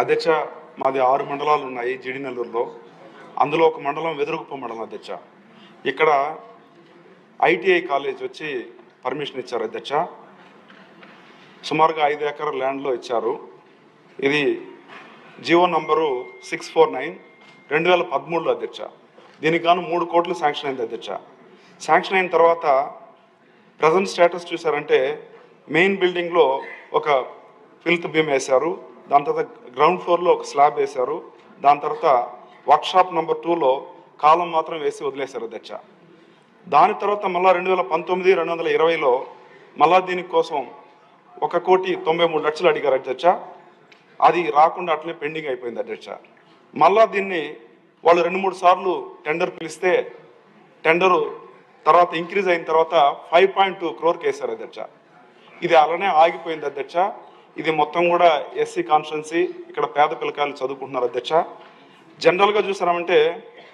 అధ్యక్ష మాది ఆరు మండలాలు ఉన్నాయి జిడినెల్లూరులో అందులో ఒక మండలం వెదురుగుప్ప మండలం అధ్యక్ష. ఇక్కడ ఐటీఐ కాలేజ్ వచ్చి పర్మిషన్ ఇచ్చారు అధ్యక్ష. సుమారుగా ఐదు ఎకరాల ల్యాండ్లో ఇచ్చారు. ఇది Jio number six four nine రెండు వేల పదమూడులో అధ్యక్ష. దీనికి గాను మూడు కోట్లు శాంక్షన్ అయింది అధ్యక్ష. శాంక్షన్ అయిన తర్వాత ప్రజెంట్ స్టేటస్ చూసారంటే మెయిన్ బిల్డింగ్లో ఒక ఫిల్త్ బీమ్ వేశారు. దాని తర్వాత గ్రౌండ్ ఫ్లోర్లో ఒక స్లాబ్ వేశారు. దాని తర్వాత వర్క్షాప్ నెంబర్ టూలో కాలం మాత్రం వేసి వదిలేశారు అధ్యక్ష. దాని తర్వాత మళ్ళీ రెండు వేల పంతొమ్మిది రెండు వందల ఇరవైలో మళ్ళా దీనికోసం ఒక కోటి తొంభై మూడు లక్షలు అడిగారు అధ్యక్ష. అది రాకుండా అట్లనే పెండింగ్ అయిపోయింది అధ్యక్ష. మళ్ళా దీన్ని వాళ్ళు రెండు మూడు సార్లు టెండర్ పిలిస్తే టెండరు తర్వాత ఇంక్రీజ్ అయిన తర్వాత ఫైవ్ పాయింట్ టూ క్రోర్కి వేశారు అధ్యక్ష. ఇది అలానే ఆగిపోయింది అధ్యక్ష. ఇది మొత్తం కూడా ఎస్సీ కాన్స్టిట్యున్సీ ఇక్కడ పేద పిల్లకాయలు చదువుకుంటున్నారు అధ్యక్ష. జనరల్గా చూసామంటే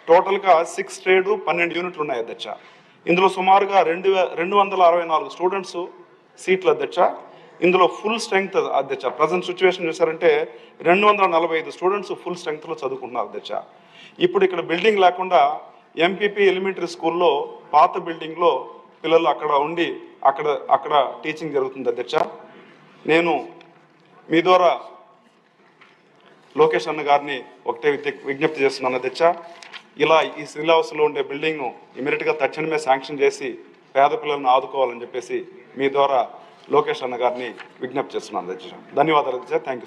టోటల్గా సిక్స్ ట్రేడ్ పన్నెండు యూనిట్లు ఉన్నాయి అధ్యక్ష. ఇందులో సుమారుగా రెండు రెండు వందల అరవై నాలుగు స్టూడెంట్స్ సీట్లు అధ్యక్ష. ఇందులో ఫుల్ స్ట్రెంగ్త్ అధ్యక్ష. ప్రజెంట్ సిచ్యువేషన్ చూసారంటే రెండు వందల నలభై ఐదు స్టూడెంట్స్ ఫుల్ స్ట్రెంగ్త్లో చదువుకుంటున్నారు అధ్యక్ష. ఇప్పుడు ఇక్కడ బిల్డింగ్ లేకుండా ఎంపీపీ ఎలిమెంటరీ స్కూల్లో పాత బిల్డింగ్లో పిల్లలు అక్కడ ఉండి అక్కడ అక్కడ టీచింగ్ జరుగుతుంది అధ్యక్ష. నేను మీ ద్వారా లోకేష్ అన్న గారిని ఒకటే విజ్ఞప్తి చేస్తున్నాను తెచ్చా. ఇలా ఈ సివిల్ ఉండే బిల్డింగ్ను ఇమీడియట్గా తక్షణమే శాంక్షన్ చేసి పేద పిల్లలను ఆదుకోవాలని చెప్పేసి మీ ద్వారా లోకేష్ అన్న గారిని విజ్ఞప్తి చేస్తున్నాను తెచ్చా. ధన్యవాదాలు తెచ్చా. Thank you